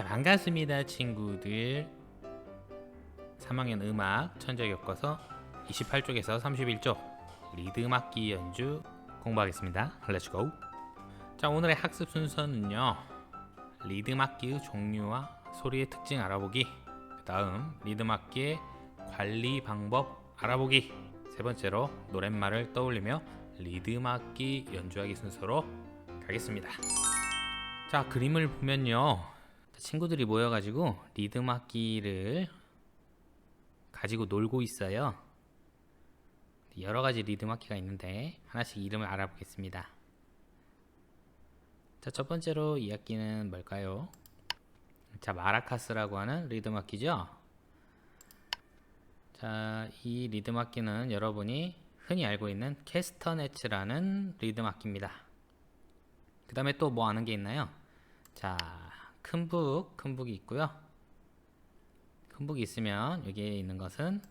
자 반갑습니다 친구들. 3학년 음악 천재교과서 28쪽에서 31쪽 리듬 악기 연주 공부하겠습니다. 렛츠고 자 오늘의 학습 순서는요. 리듬 악기의 종류와 소리의 특징 알아보기 그 다음 리듬 악기의 관리 방법 알아보기. 세 번째로 노랫말을 떠올리며 리듬 악기 연주하기 순서로 가겠습니다. 자 그림을 보면요 친구들이 모여가지고 리듬 악기를 가지고 놀고 있어요. 여러 가지 리듬 악기가 있는데 하나씩 이름을 알아보겠습니다. 자, 첫 번째로 이 악기는 뭘까요? 자, 마라카스라고 하는 리듬 악기죠. 자, 이 리듬 악기는 여러분이 흔히 알고 있는 캐스터네츠라는 리듬 악기입니다. 그 다음에 또 뭐 아는 게 있나요? 자, 큰 북, 큰 북이 있고요. 큰 북이 있으면 여기에 있는 것은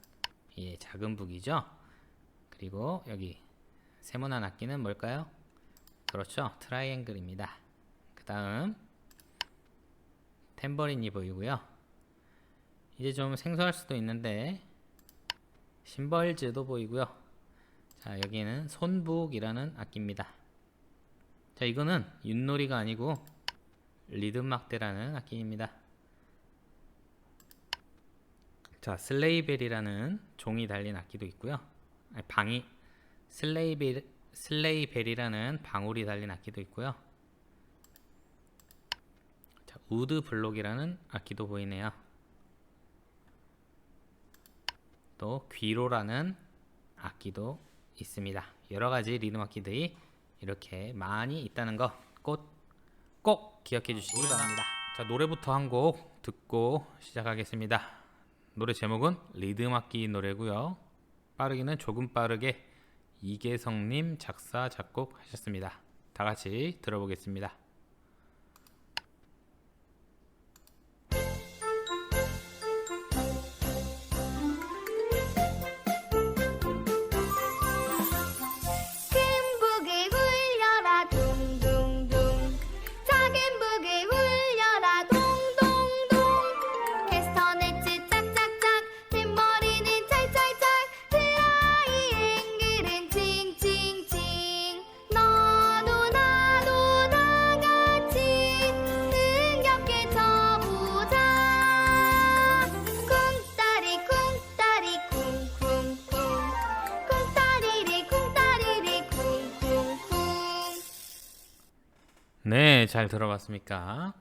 예, 작은 북이죠. 그리고 여기 세모난 악기는 뭘까요? 그렇죠. 트라이앵글입니다. 그 다음 탬버린이 보이고요. 이제 좀 생소할 수도 있는데 심벌즈도 보이고요. 자, 여기는 손북이라는 악기입니다. 자, 이거는 윷놀이가 아니고 리듬 막대라는 악기입니다. 자, 슬레이벨이라는 종이 달린 악기도 있고요. 아니, 방이 슬레이벨 슬레이벨이라는 방울이 달린 악기도 있고요. 자, 우드 블록이라는 악기도 보이네요. 또 귀로라는 악기도 있습니다. 여러 가지 리듬 악기들이 이렇게 많이 있다는 거꼭 꼭 기억해 주시기 바랍니다. 자, 노래부터 한 곡 듣고 시작하겠습니다. 노래 제목은 리듬 악기 노래고요. 빠르기는 조금 빠르게 이계성님 작사 작곡 하셨습니다. 다 같이 들어보겠습니다. 네, 잘 들어봤습니까?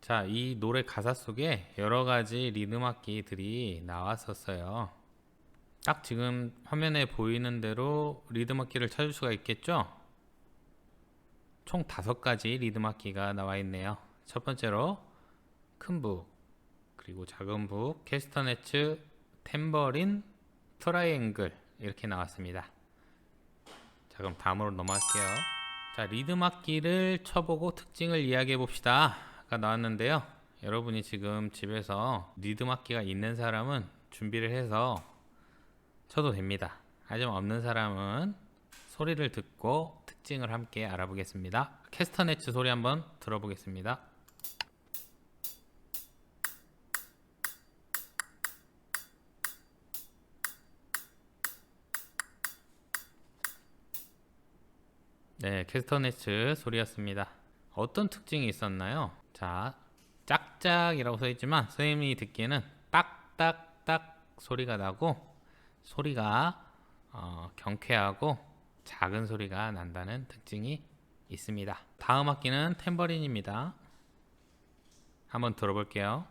자, 이 노래 가사 속에 여러 가지 리듬 악기들이 나왔었어요. 딱 지금 화면에 보이는 대로 리듬 악기를 찾을 수가 있겠죠? 총 다섯 가지 리듬 악기가 나와 있네요. 첫 번째로 큰 북, 그리고 작은 북, 캐스터네츠, 탬버린, 트라이앵글 이렇게 나왔습니다. 자, 그럼 다음으로 넘어갈게요. 자, 리듬 악기를 쳐보고 특징을 이야기해 봅시다가 나왔는데요. 여러분이 지금 집에서 리듬 악기가 있는 사람은 준비를 해서 쳐도 됩니다. 하지만 없는 사람은 소리를 듣고 특징을 함께 알아보겠습니다. 캐스터네츠 소리 한번 들어보겠습니다. 네, 캐스터네츠 소리였습니다. 어떤 특징이 있었나요? 자, 짝짝이라고 써 있지만 선생님이 듣기에는 딱딱딱 소리가 나고 소리가 어, 경쾌하고 작은 소리가 난다는 특징이 있습니다. 다음 악기는 탬버린입니다. 한번 들어볼게요.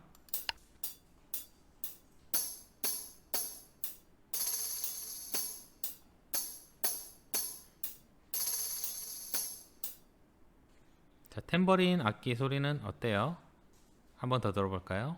탬버린 악기 소리는 어때요? 한번 더 들어볼까요?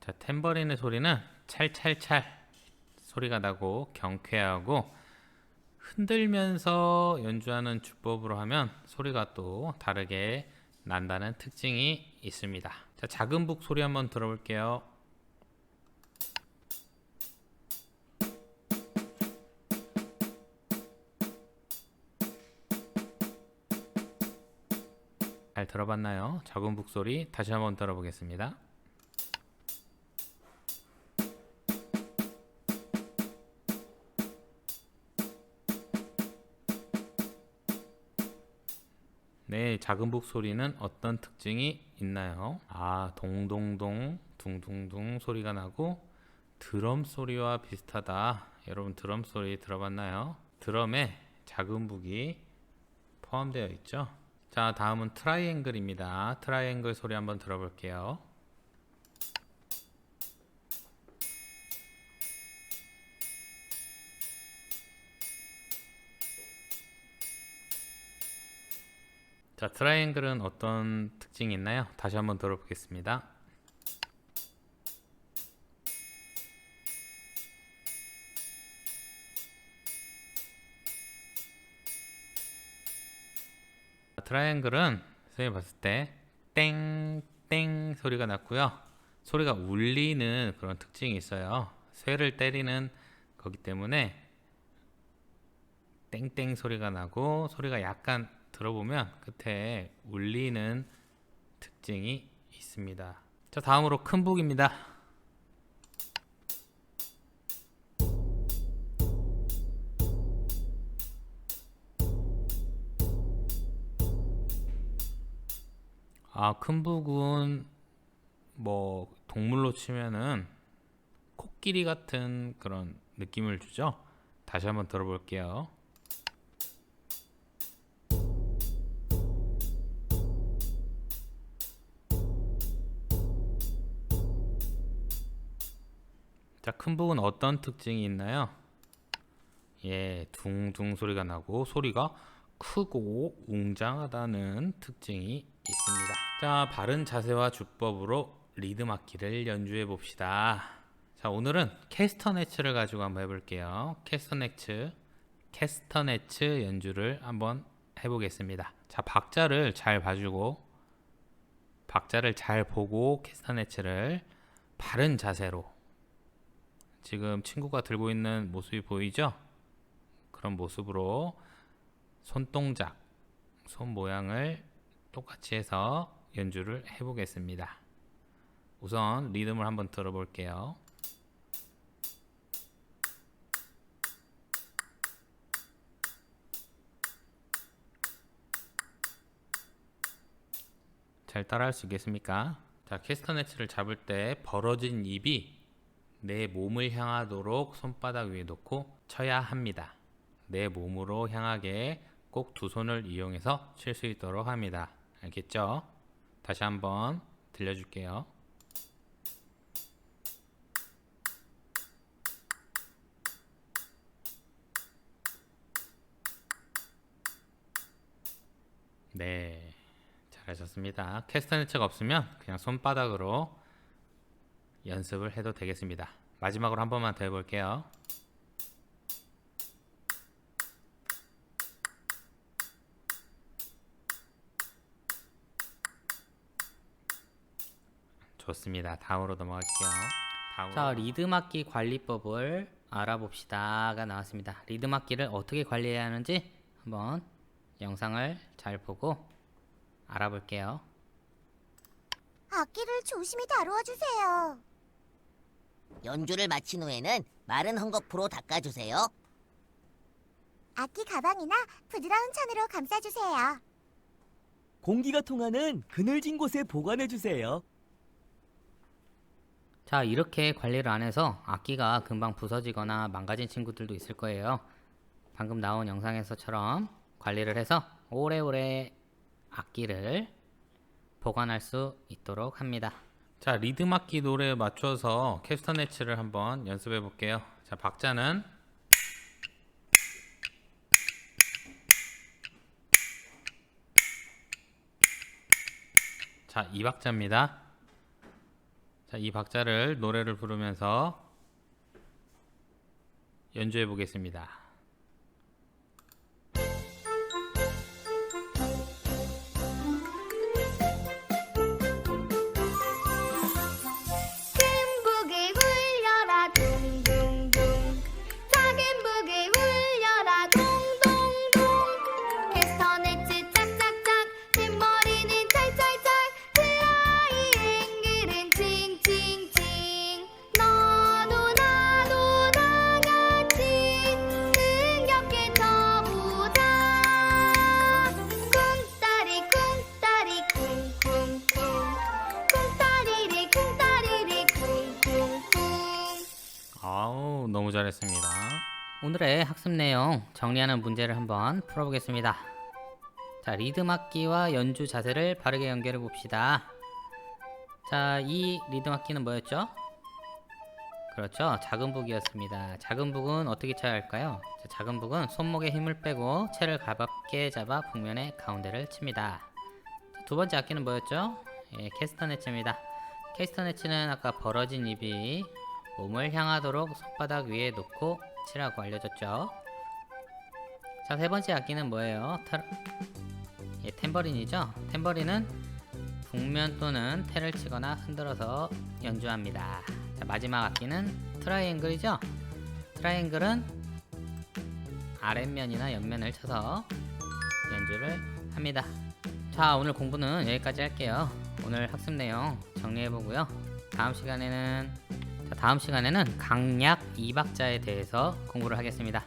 자, 탬버린의 소리는 찰찰찰 소리가 나고 경쾌하고 흔들면서 연주하는 주법으로 하면 소리가 또 다르게 난다는 특징이 있습니다. 자, 작은 북 소리 한번 들어볼게요. 잘 들어봤나요? 작은 북 소리 다시 한번 들어보겠습니다. 네, 작은 북 소리는 어떤 특징이 있나요? 아, 동동동, 둥둥둥 소리가 나고 드럼 소리와 비슷하다. 여러분 드럼 소리 들어봤나요? 드럼에 작은 북이 포함되어 있죠. 자, 다음은 트라이앵글입니다. 트라이앵글 소리 한번 들어볼게요. 자, 트라이앵글은 어떤 특징이 있나요? 다시 한번 들어보겠습니다. 트라이앵글은 선생님이 봤을 때 땡 땡 소리가 났고요. 소리가 울리는 그런 특징이 있어요. 쇠를 때리는 거기 때문에 땡땡 소리가 나고 소리가 약간 들어보면 끝에 울리는 특징이 있습니다. 자, 다음으로 큰 북입니다. 아, 큰 북은 뭐 동물로 치면은 코끼리 같은 그런 느낌을 주죠. 다시 한번 들어볼게요. 자, 큰 북은 어떤 특징이 있나요? 예, 둥둥 소리가 나고 소리가 크고 웅장하다는 특징이 있습니다. 자, 바른 자세와 주법으로 리듬 악기를 연주해 봅시다. 자, 오늘은 캐스터네츠를 가지고 한번 해볼게요. 캐스터네츠, 캐스터네츠 연주를 한번 해보겠습니다. 자, 박자를 잘 봐주고, 박자를 잘 보고 캐스터네츠를 바른 자세로 지금 친구가 들고 있는 모습이 보이죠? 그런 모습으로 손동작, 손 모양을 똑같이 해서 연주를 해보겠습니다. 우선 리듬을 한번 들어볼게요. 잘 따라할 수 있겠습니까? 자, 캐스터네츠를 잡을 때 벌어진 입이 내 몸을 향하도록 손바닥 위에 놓고 쳐야 합니다. 내 몸으로 향하게 꼭 두 손을 이용해서 칠 수 있도록 합니다. 알겠죠? 다시 한번 들려줄게요. 네, 잘하셨습니다. 캐스터네츠가 없으면 그냥 손바닥으로 연습을 해도 되겠습니다. 마지막으로 한 번만 더 해볼게요. 좋습니다. 다음으로 넘어갈게요. 다음으로. 자, 리듬악기 관리법을 알아봅시다가 나왔습니다. 리듬악기를 어떻게 관리해야 하는지 한번 영상을 잘 보고 알아볼게요. 악기를 조심히 다루어 주세요. 연주를 마친 후에는 마른 헝겊으로 닦아주세요. 악기 가방이나 부드러운 천으로 감싸 주세요. 공기가 통하는 그늘진 곳에 보관해 주세요. 자, 이렇게 관리를 안 해서 악기가 금방 부서지거나 망가진 친구들도 있을 거예요. 방금 나온 영상에서처럼 관리를 해서 오래오래 악기를 보관할 수 있도록 합니다. 자, 리듬 악기 노래에 맞춰서 캐스터네츠를 한번 연습해 볼게요. 자, 박자는 자, 이 박자입니다. 자, 이 박자를 노래를 부르면서 연주해 보겠습니다. 오늘의 학습 내용 정리하는 문제를 한번 풀어보겠습니다. 자, 리듬 악기와 연주 자세를 바르게 연결해 봅시다. 자, 이 리듬 악기는 뭐였죠? 그렇죠. 작은 북이었습니다. 작은 북은 어떻게 쳐야 할까요? 자, 작은 북은 손목에 힘을 빼고 채를 가볍게 잡아 북면의 가운데를 칩니다. 자, 두 번째 악기는 뭐였죠? 예, 캐스터네츠입니다. 캐스터네츠는 아까 벌어진 입이 몸을 향하도록 손바닥 위에 놓고 치라고 알려줬죠. 자, 세 번째 악기는 뭐예요? 타... 예, 탬버린이죠. 탬버린은 북면 또는 테를 치거나 흔들어서 연주합니다. 자, 마지막 악기는 트라이앵글이죠. 트라이앵글은 아랫면이나 옆면을 쳐서 연주를 합니다. 자, 오늘 공부는 여기까지 할게요. 오늘 학습 내용 정리해 보고요. 다음 시간에는 자, 다음 시간에는 강약 2박자에 대해서 공부를 하겠습니다.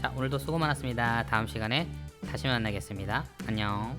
자, 오늘도 수고 많았습니다. 다음 시간에 다시 만나겠습니다. 안녕.